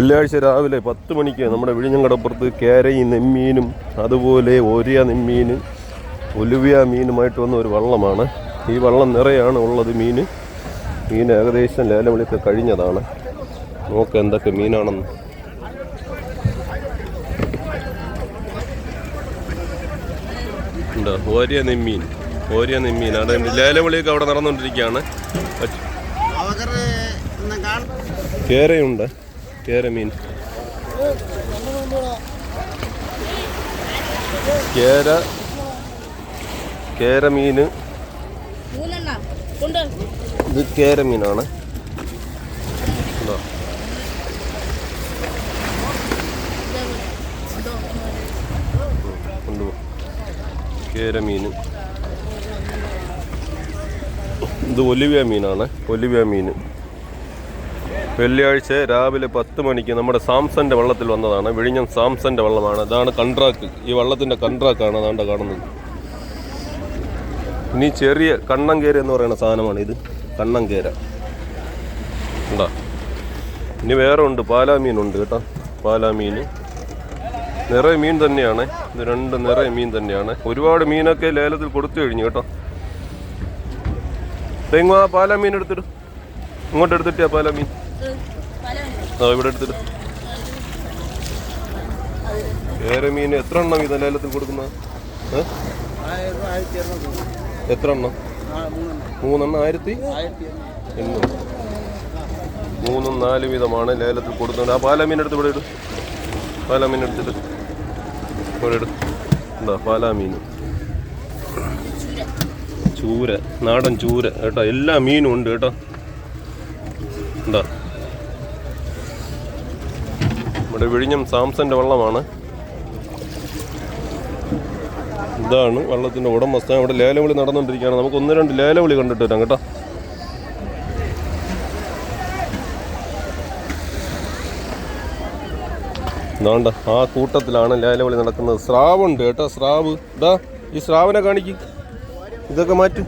വെള്ളിയാഴ്ച രാവിലെ പത്ത് മണിക്ക് നമ്മുടെ വിഴിഞ്ഞം കടപ്പുറത്ത് കേരയും നെമ്മീനും അതുപോലെ ഒരിയ നെമ്മീനും ഒലുവിയ മീനുമായിട്ട് വന്ന ഒരു വള്ളമാണ്. ഈ വള്ളം നിറയാണ് ഉള്ളത് മീൻ മീൻ ഏകദേശം ലേലവിളിയൊക്കെ കഴിഞ്ഞതാണ്. നോക്ക് എന്തൊക്കെ മീനാണെന്ന്. ഉണ്ടോ? ഓരിയ നെമ്മീൻ. ഓരിയ നെമ്മീൻ. അവിടെ ലേലവിളിയൊക്കെ അവിടെ നടന്നുകൊണ്ടിരിക്കുകയാണ്. കേരയുണ്ട്. കേര മീൻ കേര കേര മീൻ ഇത് കേര മീനാണ് ഉണ്ടോ? കൊണ്ടുപോ കേര മീൻ ഇത് ഒലിവിയ മീനാണ്. ഒലിവിയ മീൻ. വെള്ളിയാഴ്ച രാവിലെ പത്ത് മണിക്ക് നമ്മുടെ സാംസന്റെ വള്ളത്തിൽ വന്നതാണ്. വിഴിഞ്ഞം സാംസന്റെ വള്ളമാണ്. ഇതാണ് കൺട്രാക്ക്. ഈ വള്ളത്തിന്റെ കൺട്രാക്കാണ് അതാണ്ട് കാണുന്നത്. ഇനി ചെറിയ കണ്ണങ്കേര എന്ന് പറയുന്ന സാധനമാണ് ഇത്. കണ്ണങ്കേര ഉണ്ടാ ഇനി വേറെ ഉണ്ട്. പാലാ മീനുണ്ട് കേട്ടോ. പാലാ മീൻ നിറയെ മീൻ തന്നെയാണ്. ഇത് രണ്ട് നിറയെ മീൻ തന്നെയാണ്. ഒരുപാട് മീനൊക്കെ ലേലത്തിൽ കൊടുത്തു കഴിഞ്ഞു കേട്ടോ. തെങ്ങോ ആ പാലാ മീൻ എടുത്തിട്ട് ഇങ്ങോട്ട് എടുത്തിട്ടാ പാലാ മീൻ ആ ഇവിടെ എടുത്തിട്ട് വേറെ മീൻ എത്ര എണ്ണം ഇത് ലേലത്തിൽ കൊടുക്കുന്നത് ഏ? എത്ര എണ്ണം? മൂന്നെണ്ണം. ആയിരത്തി എണ്ണൂറ്. മൂന്നും നാല് വീതമാണ് ലേലത്തിൽ കൊടുക്കുന്നത്. ആ പാലാ മീൻ എടുത്ത് ഇവിടെ ഇടും. പാലാ മീൻ എടുത്തിട്ട് ഇവിടെ ഇടും. എന്താ പാലാ മീൻ ചൂര. നാടൻ ചൂര. കേട്ടോ എല്ലാ മീനും ഉണ്ട് കേട്ടോ. എന്താ നമ്മുടെ വിഴിഞ്ഞം സാംസന്റെ വള്ളമാണ്. ഇതാണ് വള്ളത്തിന്റെ ഉടമസ്ഥ ഇവിടെ ലേലവിളി നടന്നുകൊണ്ടിരിക്കുകയാണ്. നമുക്ക് ഒന്ന് രണ്ട് ലേലവിളി കണ്ടിട്ട് വരാം കേട്ടോ. ഇതാണ്ട ആ കൂട്ടത്തിലാണ് ലേലവിളി നടക്കുന്നത്. സ്രാവുണ്ട് കേട്ടോ സ്രാവ്. ഇതാ ഈ സ്രാവിനെ കാണിക്കും. ഇതൊക്കെ മാറ്റി.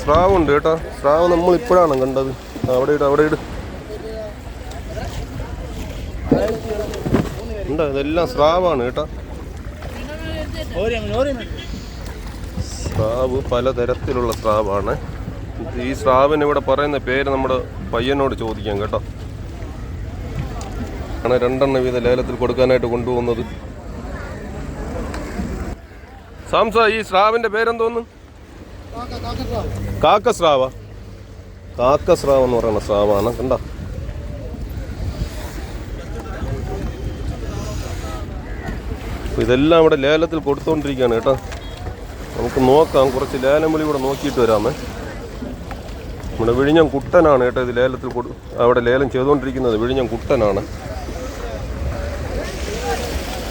സ്രാവുണ്ട് കേട്ടോ. സ്രാവ് നമ്മൾ ഇപ്പോഴാണ് കണ്ടത്. അവിടെ ഇട് അവിടെ ഇട്. ഉണ്ട്. ഇതെല്ലാം സ്രാവാണ് കേട്ടോ. സ്രാവ് പലതരത്തിലുള്ള സ്രാവാണ്. ഈ സ്രാവിന് ഇവിടെ പറയുന്ന പേര് നമ്മുടെ പയ്യനോട് ചോദിക്കാം കേട്ടോ. ആണ് രണ്ടെണ്ണം വീതം ലേലത്തിൽ കൊടുക്കാനായിട്ട് കൊണ്ടുപോകുന്നത്. സാംസ ഈ സ്രാവിന്റെ പേരെന്തോന്നു? കാക്കസ്രാവ. കാക്കസ്രാവ് എന്ന് പറയുന്ന സ്രാവാണ്. കണ്ട? ഇതെല്ലാം ഇവിടെ ലേലത്തിൽ കൊടുത്തുകൊണ്ടിരിക്കുകയാണ് കേട്ടോ. നമുക്ക് നോക്കാം കുറച്ച് ലേലം വിളി ഇവിടെ നോക്കിയിട്ട് വരാമേ. നമ്മുടെ വിഴിഞ്ഞം കുട്ടനാണ് കേട്ടോ ഇത് ലേലത്തിൽ കൊടു അവിടെ ലേലം ചെയ്തുകൊണ്ടിരിക്കുന്നത് വിഴിഞ്ഞം കുട്ടനാണ്.